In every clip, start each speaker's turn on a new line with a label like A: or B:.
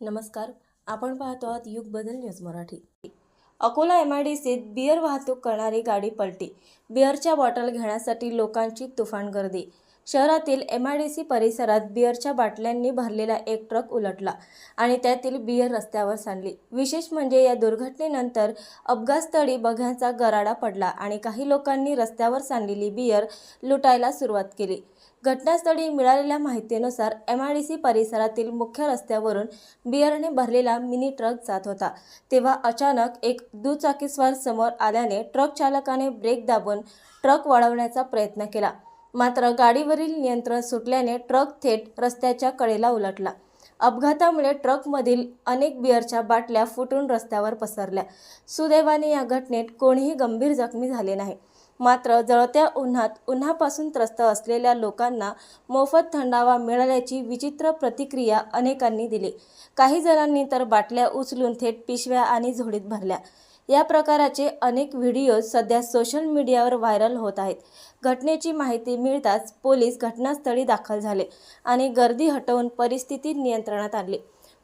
A: नमस्कार आपण पाहतो आहात Yug Badal news Marathi. Akola M I D सीत बिअर वाहतूक करणारी गाडी पलटी. बिअरच्या बॉटल घेण्यासाठी लोकांची तुफान गर्दी. शहरातील एम आय डी सी परिसरात बिअरच्या बाटल्यांनी भरलेला एक ट्रक उलटला आणि त्यातील बिअर रस्त्यावर सांडली. विशेष म्हणजे या दुर्घटनेनंतर अपघातस्थळी बघ्यांचा गराडा पडला आणि काही लोकांनी रस्त्यावर सांडलेली बिअर लुटायला सुरुवात केली. घटनास्थळी मिळालेल्या माहितीनुसार एम आय डी सी परिसरातील मुख्य रस्त्यावरून बिअरने भरलेला मिनी ट्रक जात होता. तेव्हा अचानक एक दुचाकीस्वार समोर आल्याने ट्रक चालकाने ब्रेक दाबून ट्रक वळवण्याचा प्रयत्न केला. मात्र गाडीवरील नियंत्रण सुटल्याने ट्रक थेट रस्त्याच्या कडेला उलटला. अपघातामुळे ट्रकमधील अनेक बिअरच्या बाटल्या फुटून रस्त्यावर पसरल्या. सुदैवाने या घटनेत कोणीही गंभीर जखमी झाले नाही. मात्र जळत्या उन्हात उन्हापासून त्रस्त असलेल्या लोकांना मोफत थंडावा मिळाल्याची विचित्र प्रतिक्रिया अनेकांनी दिली. काही जणांनी तर बाटल्या उचलून थेट पिशव्या आणि झोडीत भरल्या. या प्रकाराचे अनेक व्हिडिओज सध्या सोशल मीडियावर व्हायरल होत आहेत. घटनेची माहिती मिळताच पोलीस घटनास्थळी दाखल झाले आणि गर्दी हटवून परिस्थिती नियंत्रणात आणली.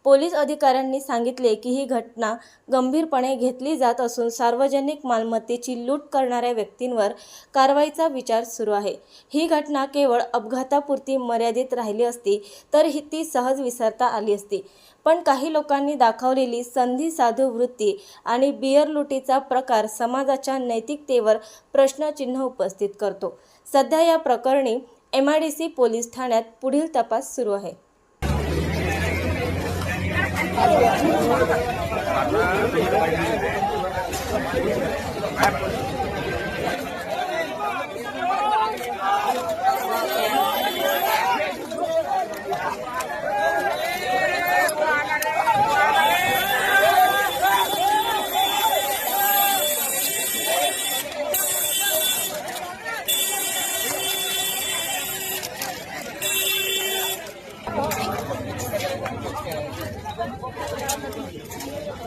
A: पोलीस अधिकाऱ्यांनी सांगितले की ही घटना गंभीरपणे घेतली जात असून सार्वजनिक मालमत्तेची लूट करणाऱ्या व्यक्तींवर कारवाईचा विचार सुरू आहे. ही घटना केवळ अपघातापुरती मर्यादित राहिली असती तर ही ती सहज विसरता आली असती. पण काही लोकांनी दाखवलेली संधी साधू वृत्ती आणि बियर लुटीचा प्रकार समाजाच्या नैतिकतेवर प्रश्नचिन्ह उपस्थित करतो. सध्या या प्रकरणी M I D C police ठाण्यात पुढील तपास सुरू आहे. Thank you.